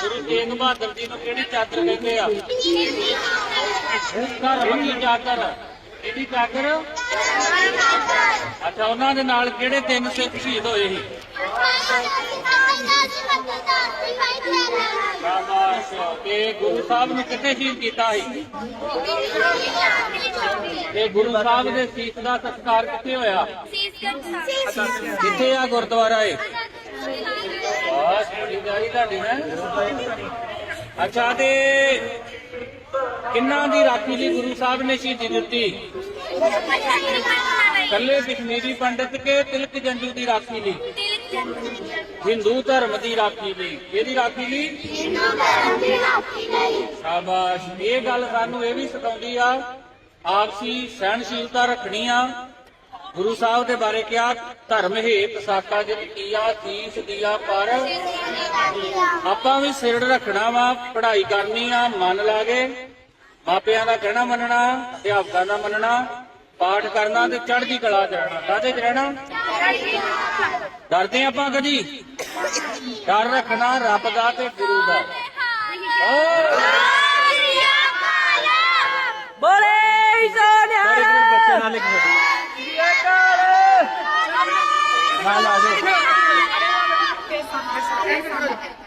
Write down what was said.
ਗੁਰੂ ਤੇਗ ਬਹਾਦਰ ਜੀ ਨੂੰ ਕਿਹੜੀ ਚਾਦਰ ਕਹਿੰਦੇ ਆ ਧਰਮ ਦੀ ਚਾਦਰ ਕਿਹੜੀ ਚਾਦਰ ਅੱਛਾ, ਉਹਨਾਂ ਦੇ ਨਾਲ ਕਿਹੜੇ ਤਿੰਨ ਸਿੱਖ ਸ਼ਹੀਦ ਹੋਏ ਸੀ? ਤੇ ਗੁਰੂ ਸਾਹਿਬ ਨੂੰ ਕਿੱਥੇ ਸ਼ਹੀਦ ਕੀਤਾ ਸੀ? ਤੇ ਗੁਰੂ ਸਾਹਿਬ ਦੇ ਸੀਸ ਦਾ ਸੰਸਕਾਰ ਕਿੱਥੇ ਹੋਇਆ? ਕਿੱਥੇ ਆ ਗੁਰਦੁਆਰਾ ਏ ਬਸ, ਬੜੀ ਜਾਈ ਤੁਹਾਡੀ ਹੈ। ਅੱਛਾ, ਤੇ ਕਿੰਨਾ ਦੀ ਰਾਖੀ ਲਈ ਗੁਰੂ ਸਾਹਿਬ ਨੇ ਸ਼ਹੀਦੀ ਦਿੱਤੀ? ਕੱਲੇ ਕਸ਼ਮੀਰੀ ਪੰਡਿਤ ਕੇ ਤਿਲਕ ਜੰਜੂ ਦੀ ਰਾਖੀ ਲਈ? ਹਿੰਦੂ ਧਰਮ ਦੀ ਰਾਖੀ ਲਈ। ਇਹਦੀ ਰਾਖੀ ਲਈ? ਸ਼ਾਬਾਸ਼। ਇਹ ਗੱਲ ਸਾਨੂੰ ਇਹ ਵੀ ਸਿਖਾਉਂਦੀ ਆ ਆਪਸੀ ਸਹਿਣਸ਼ੀਲਤਾ ਰੱਖਣੀ ਆ। ਗੁਰੂ ਸਾਹਿਬ ਦੇ ਬਾਰੇ ਕਿਹਾ ਧਰਮ ਹੇਤ ਸਾਕਾ ਜਿਤ ਕੀਆ ਸੀਸ ਦੀਆ ਪਰ ਆਪਾਂ ਵੀ ਸਿਰ ਰੱਖਣਾ ਵਾ ਪੜ੍ਹਾਈ ਕਰਨੀ ਆ ਮਨ ਲਾਗੇ ਮਾਪਿਆਂ ਦਾ ਕਹਿਣਾ ਮੰਨਣਾ ਅਧਿਆਪਕਾਂ ਦਾ ਮੰਨਣਾ ਪਾਠ ਕਰਨਾ ਤੇ ਚੜ੍ਹਦੀ ਕਲਾ ਚ ਰਹਿਣਾ। ਕਾਹਦੇ ਚ ਰਹਿਣਾ? ਡਰਦੇ ਆਪਾਂ ਕਦੀ? ਡਰ ਰੱਖਣਾ ਰੱਬ ਦਾ ਤੇ ਗੁਰੂ ਦਾ। ਬੋਲੇ ਸੋਨਿਆ ਬੱਚੇ ਨਾਲ ਲਿਖ ਨਾਲ ਆ ਜਾਓ